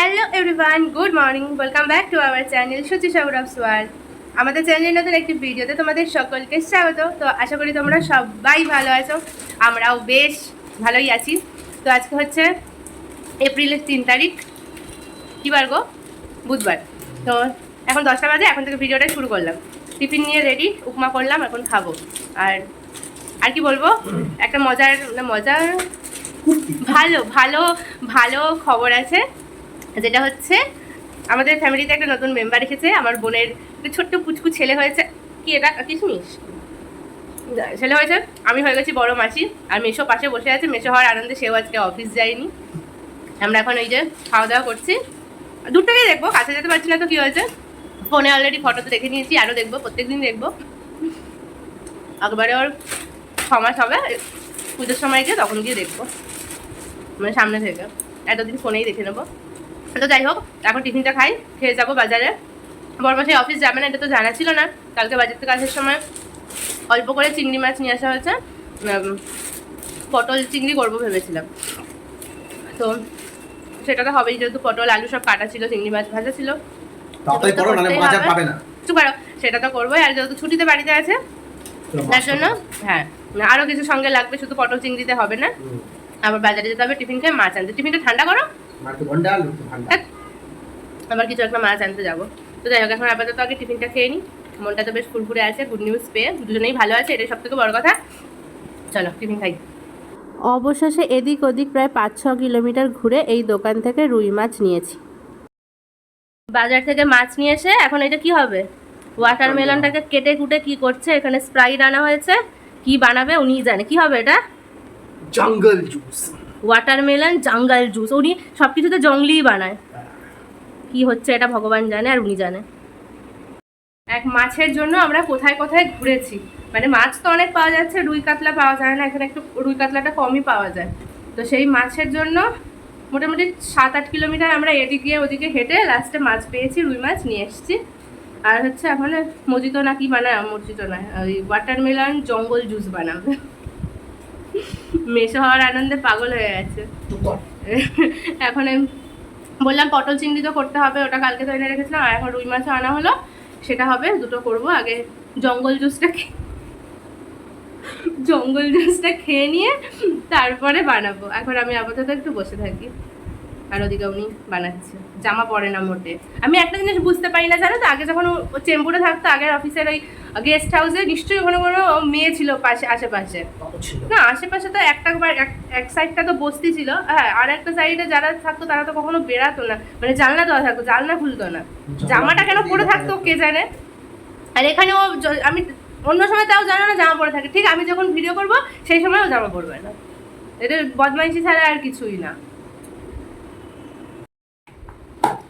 Hello everyone good morning welcome back to our channel Sachi Saurav সোয়াল আমাদের চ্যানেলের নতুন একটি ভিডিওতে তোমাদের সকলকে স্বাগত। তো আশা করি তোমরা সবাই ভালো আছো আমরাও বেশ ভালোই আছি। তো আজকে হচ্ছে এপ্রিলের তিন তারিখ কী বার গো? বুধবার। তো এখন দশটা বাজে এখন থেকে ভিডিওটা শুরু করলাম। টিফিন নিয়ে রেডি উপমা করলাম এখন খাব। আর আর কি বলব? একটা মজার মজার? ভালো ভালো ভালো খবর আছে। যেটা হচ্ছে, আমাদের ফ্যামিলিতে একটা নতুন মেম্বার এসেছে, আমার বোনের ছোট্ট পুচকু ছেলে হয়েছে। কি এটা? কিশমিশ ছেলে হয়েছে, আমি হয়ে গেছি বড় মাসি, আর মেশো পাশে বসে আছে। মেশো হওয়ার আনন্দে সেও আজকে অফিস যায়নি। আমরা এখন ওই যে খাওয়া দাওয়া করছি। দুটোকেই দেখব, কাছে যেতে পারছি না তো, কি হয়েছে? ফোনে অলরেডি ফটোতে দেখে নিয়েছি আরও দেখব, প্রত্যেকদিন দেখব। একবারে ওর ছ মাস হবে, পুজোর সময় গিয়ে তখন গিয়ে দেখব। মানে সামনে থেকে। এতদিন ফোনেই দেখে নেব। তো যাই হোক এখন টিফিনটা খাই খেয়ে যাব বাজারে। বরমাসে অফিস যাবে না এটা তো জানা ছিল না। কালকে বাজার থেকে আসার সময় অল্প করে চিংড়ি মাছ নিয়ে আসা হয়েছে। পটল চিংড়ি করব ভেবেছিলাম। তো সেটা তো হবেই যেহেতু পটল আলু সব কাটা ছিল চিংড়ি মাছ ভাজা ছিল। আর সেটা তো করবোই আর যেহেতু ছুটিতে বাড়িতে আছে তার জন্য হ্যাঁ আরও কিছু সঙ্গে লাগবে শুধু পটল চিংড়িতে হবে না। আবার বাজারে যেতে হবে টিফিন খেয়ে মাছ আনতে। টিফিনটা ঠান্ডা করো আবার কিছু একটা মাছ আনতে যাব। তো যাই হোক এখন আপাতত আগে টিফিনটা খেয়ে নিই। মনটা তো বেশ ফুরফুরে আছে গুড নিউজ পেয়ে। দুজনেই ভালো আছে এটাই সব থেকে বড় কথা। চলো টিফিন খাই। অবশেষে এদিক ওদিক প্রায় পাঁচ ছ কিলোমিটার ঘুরে এই দোকান থেকে রুই মাছ নিয়েছি। বাজার থেকে মাছ নিয়ে এসে এখন এটা কি হবে? ওয়াটারমেলনটাকে কেটে কুটে কি করছে? এখানে স্প্রাইট আনা হয়েছে। কি বানাবে উনিই জানে। কি হবে এটা? জঙ্গল জুস ওয়াটারমেলন জাঙ্গাল জুস উনি সব কিছুতে জঙ্গলিই বানায়। কি হচ্ছে এটা ভগবান জানে আর উনি জানে। এক মাছের জন্য আমরা কোথায় কোথায় ঘুরেছি। মানে মাছ তো অনেক পাওয়া যাচ্ছে, রুই কাতলা পাওয়া যায় না, এখানে একটু রুই কাতলাটা কমই পাওয়া যায়। তো সেই মাছের জন্য মোটামুটি সাত আট কিলোমিটার আমরা এদিকে ওদিকে হেঁটে লাস্টে মাছ পেয়েছি, রুই মাছ নিয়ে এসেছি। আর হচ্ছে এখন মজিতো না কি বানায় মজিতো না, ওই ওয়াটারমেলন জঙ্গল জুস বানাবে। মেশো হওয়ার আনন্দে পাগল হয়ে গেছে। এখন বললাম পটল চিংড়ি তো করতে হবে, ওটা কালকে তো এনে রেখেছিলাম, আর এখন রুই মাছও আনা হলো, সেটা হবে, দুটো করব, আগে জঙ্গল জুসটা জঙ্গল জুসটা খেয়ে নিয়ে তারপরে বানাবো। এখন আমি আপাতত একটু বসে থাকি। আর ওদিকে উনি বানাচ্ছে। জামা পরে না মোটে। আমি একটা জিনিস বুঝতে পারি না জানো তো? আগে যখন ও চেম্বুরে থাকতো আগের অফিসের ওই গেস্ট হাউসে নিশ্চয়ই কোনো কোনো মেয়ে ছিল পাশে আশেপাশে। না আশেপাশে তো একটা এক- সাইডটা তো বস্তি ছিল। হ্যাঁ আর একটা সাইডে যারা থাকতো তারা তো কখনো বেরাতো না। মানে জানলা দেওয়া থাকতো জানলা খুলতো না। জামাটা কেন পরে থাকতো কে জানে? আর এখানেও য- আমি অন্য সময় তাও জানো না জামা পরে থাকে। ঠিক আমি যখন ভিডিও করব সেই সময়ও জামা পরবে না। এদের বদমাইশি ছাড়া আর কিছুই না।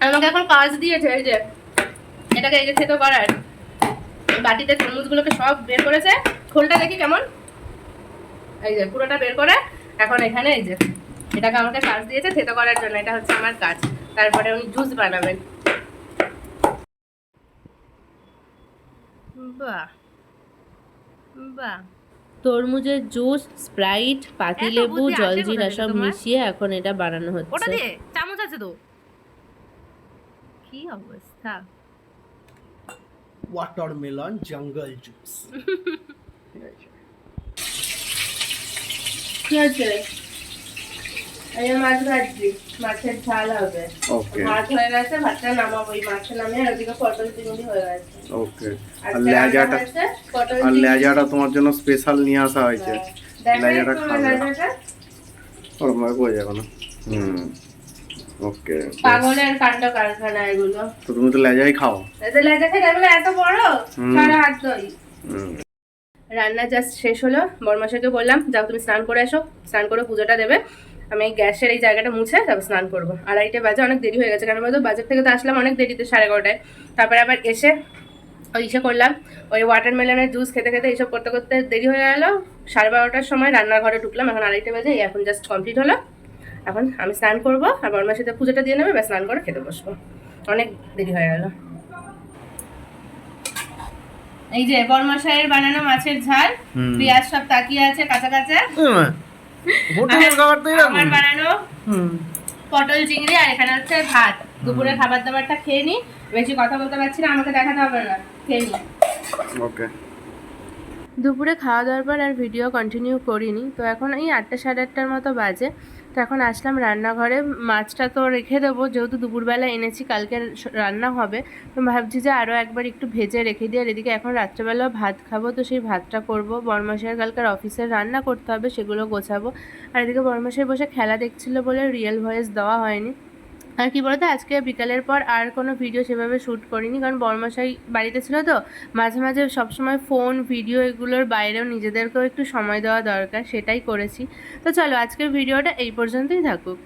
আমাকে এখন কাজ দিয়েছে এই যে এটাকে এই যে খেতে করার। বাটিতে চামচগুলোকে সব বের করেছে। খোলটা দেখি কেমন। এই যে পুরোটা বের করে এখন এখানে এই যে এটাকে আমাকে কাজ দিয়েছে থেতো করার জন্য এটা হচ্ছে আমার কাজ। তারপরে উনি জুস বানাবেন। বাহ বাহ। তরমুজের জুস স্প্রাইট পাতিলেবু জলজিরা সব মিশিয়ে এখন এটা বানানো ওটা হচ্ছে। দিয়ে চামচ আছে তো। কি অবস্থা? ওয়াটারমেলন জঙ্গল জুস কি হচ্ছে এই মাছ ভাজছি। মাছের ঝাল হবে। ওকে ভাত হয়ে গেছে ভাতটা নামাবো। ওই মাছটা নামিয়ে আর ওদিকে পটল চিংড়ি হয়ে গেছে। ওকে আর লেজাটা আর লেজাটা তোমার জন্য স্পেশাল নিয়ে আসা হয়েছে। লেজাটা একটু খাবে। লেজাটা। ওরকম বোঝা যাবে না। হুম। ওকে পাগলের কাণ্ড কারখানা এগুলো। তো তুমি তো লেজাই খাও। এতে লেজা খেতে এগুলো এত বড়? সারা হাত হুম। রান্না জাস্ট শেষ হলো। বরমাসাকে বললাম যাও তুমি স্নান করে এসো স্নান করে পুজোটা দেবে। আমি এই গ্যাসের এই জায়গাটা মুছে তারপর স্নান করব। আড়াইটে বাজে অনেক দেরি হয়ে গেছে কারণ বলতো বাজার থেকে তো আসলাম অনেক দেরিতে সাড়ে এগারোটায়। তারপরে আবার এসে ওই ইসে করলাম ওই ওয়াটারমেলনের জুস খেতে খেতে এইসব করতে করতে দেরি হয়ে গেল। সাড়ে বারোটার সময় রান্নাঘরে ঢুকলাম এখন আড়াইটে বাজে এখন জাস্ট কমপ্লিট হলো। এখন আমি স্নান করব আর বর্মার সাথে পুজোটা দিয়ে নেবে স্নান করে খেতে বসবো। অনেক দেরি হয়ে গেল। এই যে বর্মাশাইয়ের বানানো মাছের ঝাল পেঁয়াজ সব তাকিয়ে আছে কাঁচা কাঁচা। হোটেলের খাবার তো এরকম। আমার বানানো পটল চিংড়ি আর এখানে হচ্ছে ভাত। দুপুরের খাবার দাবারটা খেয়ে নি। বেশি কথা বলতে পারছি না আমাকে দেখাতে হবে না। খেয়ে নি। ওকে। দুপুরে খাওয়া দাওয়ার পর আর ভিডিও কন্টিনিউ করিনি। তো এখন এই আটটা সাড়ে আটটার মতো বাজে। তো এখন আসলাম রান্নাঘরে। মাছটা তো রেখে দেবো। যেহেতু দুপুরবেলা এনেছি, কালকে রান্না হবে। তো ভাবছি যে আরও একবার একটু ভেজে রেখে দিয়ে আর এদিকে এখন রাত্রেবেলা ভাত খাব। তো সেই ভাতটা করব। বরমাসের কালকের অফিসের রান্না করতে হবে, সেগুলো গোছাবো। আর এদিকে বরমাসের বসে খেলা দেখছিল বলে রিয়েল ভয়েস দেওয়া হয়নি। আর কি বলতো, আজকে বিকালের পর আর কোনো ভিডিও সেভাবে শ্যুট করিনি, কারণ বর্মশাই বাড়িতে ছিল তো। মাঝে মাঝে সবসময় ফোন ভিডিও এগুলোর বাইরেও নিজেদেরকেও একটু সময় দেওয়া দরকার, সেটাই করেছি। তো চলো, আজকের ভিডিওটা এই পর্যন্তই থাকুক।